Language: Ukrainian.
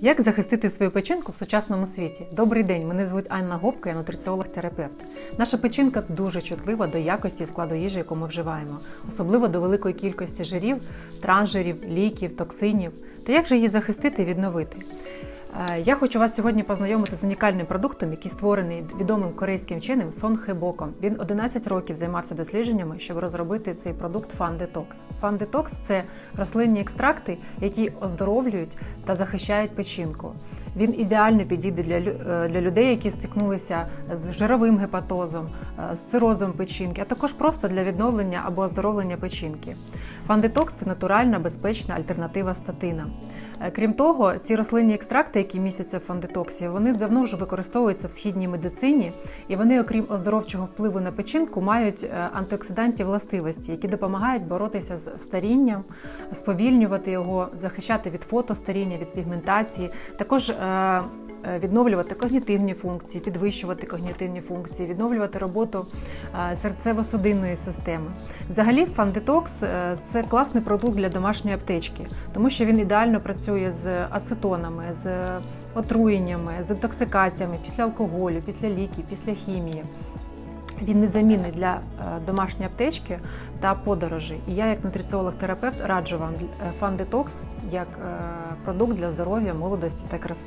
Як захистити свою печінку в сучасному світі? Добрий день, мене звуть Анна Гопка, я нутриціолог-терапевт. Наша печінка дуже чутлива до якості складу їжі, яку ми вживаємо, особливо до великої кількості жирів, трансжирів, ліків, токсинів. То як же її захистити і відновити? Е, Я хочу вас сьогодні познайомити з унікальним продуктом, який створений відомим корейським вченим Сон Хебоком. Він 11 років займався дослідженнями, щоб розробити цей продукт Фан Детокс. Фан Детокс – це рослинні екстракти, які оздоровлюють та захищають печінку. Він ідеально підійде для, е, для людей, які стикнулися з жировим гепатозом, е, з цирозом печінки, а також просто для відновлення або оздоровлення печінки. Detox – це натуральна, безпечна альтернатива статинам. Е, Крім того, ці рослинні екстракти, які містяться в фандетоксі, вони давно вже використовуються в східній медицині, і вони, окрім оздоровчого впливу на печінку, мають антиоксидантні властивості, які допомагають боротися з старінням, сповільнювати його, захищати від фотостаріння, від пігментації, також відновлювати когнітивні функції, підвищувати когнітивні функції, відновлювати роботу е, серцево-судинної системи. Взагалі, фандетокс е, це класний продукт для домашньої аптечки, тому що він ідеально працює з ацетонами, з отруєннями, з інтоксикаціями після алкоголю, після ліків, після хімії. Він незамінний для е, домашньої аптечки та подорожей. І я, як нутриціолог-терапевт, раджу вам Фан Детокс як е, продукт для здоров'я, молодості та краси.